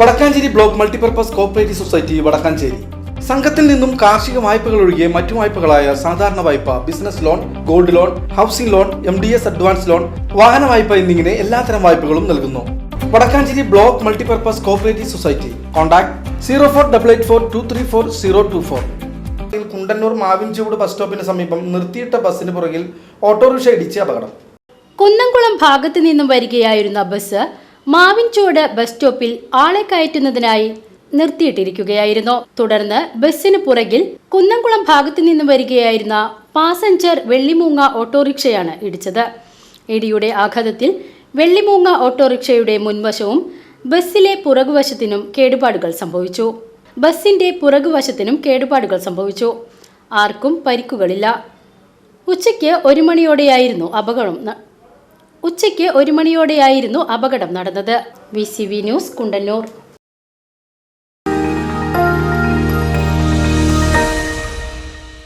Vadakkanchery block multipurpose cooperative society Vadakkanchery. സംഘത്തിൽ നിന്നും കാർഷിക വായ്പകൾ ഒഴികെ മറ്റു വായ്പകളായ സാധാരണ വായ്പ business loan gold loan housing loan M D S advance loan വാഹന വായ്പ എന്നിങ്ങനെ എല്ലാത്തരം വായ്പകളും നൽകുന്നു. Vadakkanchery block multipurpose cooperative society. Contact zero four double eight four two three four zero two four. Kundannur Mavinchoodu bus സ്റ്റോപ്പിന് സമീപം നിർത്തിയിട്ട ബസ്സിന് പുറകിൽ ഓട്ടോറിക്ഷ ഇടിച്ച് അപകടം. കുന്നംകുളം ഭാഗത്തു നിന്നും വരികയായിരുന്ന ബസ് മാവിൻചോട് ബസ് സ്റ്റോപ്പിൽ ആളെ കയറ്റുന്നതിനായി നിർത്തിയിട്ടിരിക്കുകയായിരുന്നു. തുടർന്ന് ബസ്സിന് പുറകിൽ കുന്നംകുളം ഭാഗത്തു നിന്നും വരികയായിരുന്ന പാസഞ്ചർ വെള്ളിമൂങ്ങ ഓട്ടോറിക്ഷയാണ് ഇടിച്ചത്. ഇടിയുടെ ആഘാതത്തിൽ വെള്ളിമൂങ്ങ ഓട്ടോറിക്ഷയുടെ മുൻവശവും ബസ്സിലെ പുറകുവശത്തിനും കേടുപാടുകൾ സംഭവിച്ചു. ബസ്സിന്റെ പുറകുവശത്തിനും കേടുപാടുകൾ സംഭവിച്ചു. ആർക്കും പരിക്കുകളില്ല. ഉച്ചയ്ക്ക് ഒരു മണിയോടെയായിരുന്നു അപകടം ഉച്ചയ്ക്ക് ഒരു മണിയോടെയായിരുന്നു അപകടം നടന്നത്. V news Kundannur.